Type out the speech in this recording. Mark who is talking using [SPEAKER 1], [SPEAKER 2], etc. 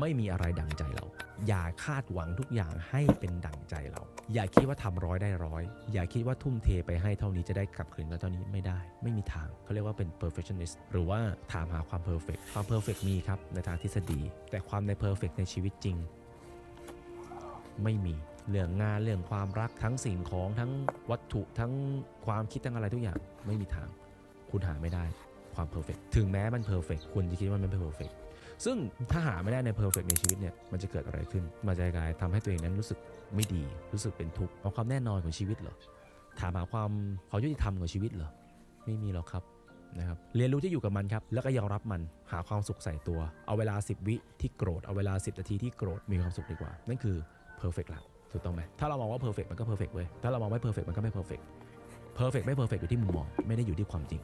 [SPEAKER 1] ไม่มีอะไรดังใจเรา อย่าคาดหวังทุกอย่างให้เป็นดังใจเรา อย่าคิดว่าทำร้อยได้ร้อย อย่าคิดว่าทุ่มเทไปให้เท่านี้จะได้กลับคืนมาเท่านี้ไม่ได้ ไม่มีทางเขาเรียกว่าเป็น perfectionist หรือว่าถามหาความ perfect ความ perfect มีครับในทางทฤษฎี แต่ความใน perfect ในชีวิตจริง ไม่มีเรื่องงานเรื่องความรักทั้งสิ่งของทั้งวัตถุทั้งความคิดทั้งอะไรทุกอย่างไม่มีทาง คุณหาไม่ได้ความเพอร์เฟกถึงแม้มันเพอร์เฟกคุณจะคิดว่ามันไม่เพอร์เฟก ซึ่งถ้าหาไม่ได้ในเพอร์เฟกในชีวิตเนี่ยมันจะเกิดอะไรขึ้น มันจะกลายทำให้ตัวเองนั้นรู้สึกไม่ดี รู้สึกเป็นทุกข์เอาความแน่นอนของชีวิตเหรอถามหาความความยุติธรรมของชีวิตเหรอไม่มีหรอกครับนะครับเรียนรู้ที่อยู่กับมันครับแล้วก็ยอมรับมันหาความสุขใส่ตัว เอาเวลา 10 วิที่โกรธเอาเวลา 10 นาทีที่โกรธมีความสุขดีกว่า นั่นคือเพอร์เฟกต์ละถูกต้องไหมถ้าเรามองว่าเพอร์เฟกต์มันก็เพอร์เฟกต์เว้ยถ้าเรามองไม่เพอร์เฟกต์มันก็ไม่เพอร์เฟกเพอร์เฟกไม่เพอร์เฟกอยู่ที่มุมมองไม่ได้อยู่ที่ความจริง